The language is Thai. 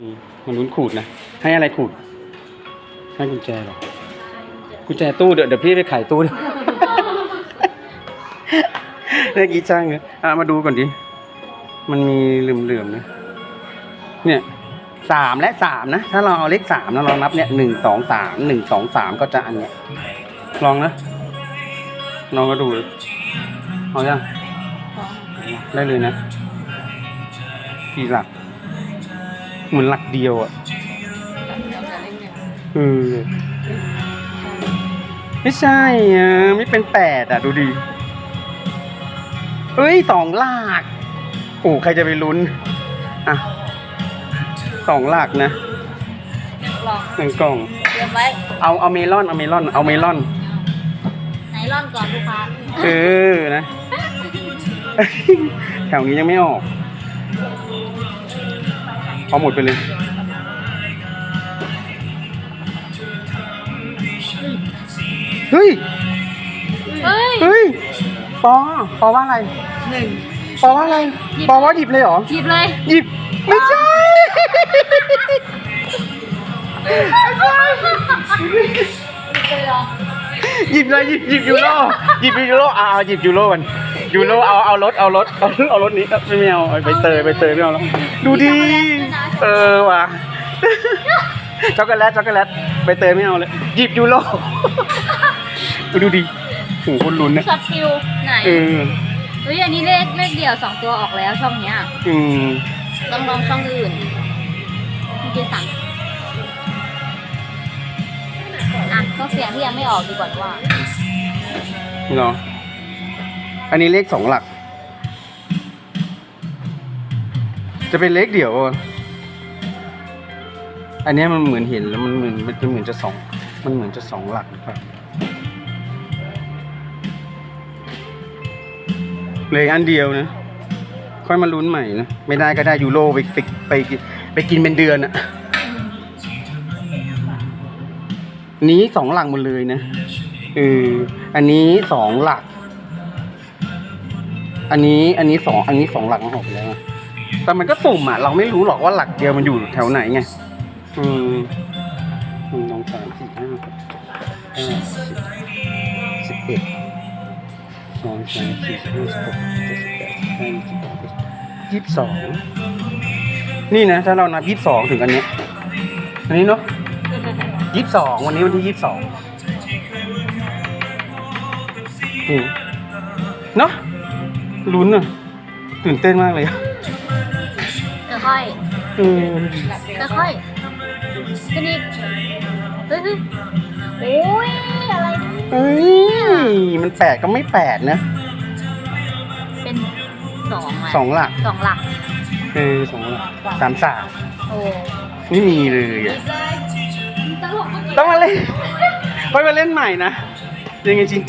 อืมมันลุ้นขูดนะ ให้อะไรขูด ให้กุญแจเหรอกุญแจตู้เดี๋ยวเดี๋ยวพี่ไปไขตู้เดี๋ยวเมื่อกี้ช่างเลยอะมาดูก่อนดิ มันมีเหลื่อมๆนะ เนี่ยสามและสามนะ ถ้าเราเอาเลขสามนะเรานับเนี่ยหนึ่งสองสามหนึ่งสองสามก็จะอันเนี้ยลองนะลองก็ดูเลยเอายังได้เลยนะกี่หลัก เหมือนหลักเดียวอะเออไม่ใช่อะไม่เป็นแปดอะ ดูดิเอ้ยสองหลักโอ้ใครจะไปลุ้น อะสองหลักนะลองหนึ่งกล่อง เตรียมไว้เอาเอาเมลอนเอาเมลอนเอาเมลอน ไหนร่อนก่อนลูกค้าเออนะ แถวนี้ยังไม่ออก เอาหมดไปเลยเฮ้ยเฮ้ยเฮ้ยปอปอว่าอะไรหนึ่งปอว่าอะไรหยิบปอว่าหยิบเลยเหรอหยิบเลยหยิบไม่ใช่หยิบเลยหยิบหยิบยูโรหยิบยูโรเอาเอาหยิบยูโรมัน ยูโรเอาเอารถเอารถเอาเอารถนี้ไม่ไม่เอาเอาไปเตยไปเตยไม่เอาแล้วดูดีเออว่ะช็อกโกแลตช็อกโกแลตไปเตยไม่เอาเลยหยิบยูโรดูดีถึงคนลุ้นนะช็อตฟิวไหนเออเฮ้ยอันนี้เลขเลขเดียวสองตัวออกแล้วช่องเนี้ยอืมต้องลองช่องอื่นมีกี่สั่งอะต้องเสียงที่ยังไม่ออกดีกว่าว่าเนาะ อันนี้เลขสองหลัก จะเป็นเลขเดี่ยว อันนี้มันเหมือนเห็นแล้วมันเหมือนมันจะเหมือนจะสองมันเหมือนจะสองหลักหรือเปล่าเลยอันเดียวนะ ค่อยมาลุ้นใหม่นะ ไม่ได้ก็ได้ยูโรไปไปไปไปกินเป็นเดือนอะนี้สองหลักหมดเลยนะเอออันนี้สองหลัก อันนี้อันนี้สองอันนี้สองหลักมันออกไปแล้วอแต่มันก็สุ่มอะ เราไม่รู้หรอกว่าหลักเดียวมันอยู่แถวไหนไง อืมหนึ่งสองสามสี่ห้าหกห้าสิบเอ็ดสองสามสี่ห้าสิบหกเจ็ดสิบแปดสิบเก้ายี่สิบยี่สิบสองนี่นะ ถ้าเรานับยี่สิบสองถึงอันเนี้ยอันนี้เนาะยี่สิบสองวันนี้วันที่ยี่สิบสองนี่เนาะ ลุ้นอะ ตื่นเต้นมากเลยอะค่อยเออๆค่อยๆขึ้นอีกเฮ้ยเฮ้ยโอ้ยอะไรเนี่ยเอ้ยมันแปดก็ไม่แปดนะเป็นสองะสองหลักสองหลัก เออสองหลักสามสามโอ้ไม่มีเลยอะตลกเมื่อกี้ต้องมาเล่นค่อยมาเล่นใหม่นะยังไงจริง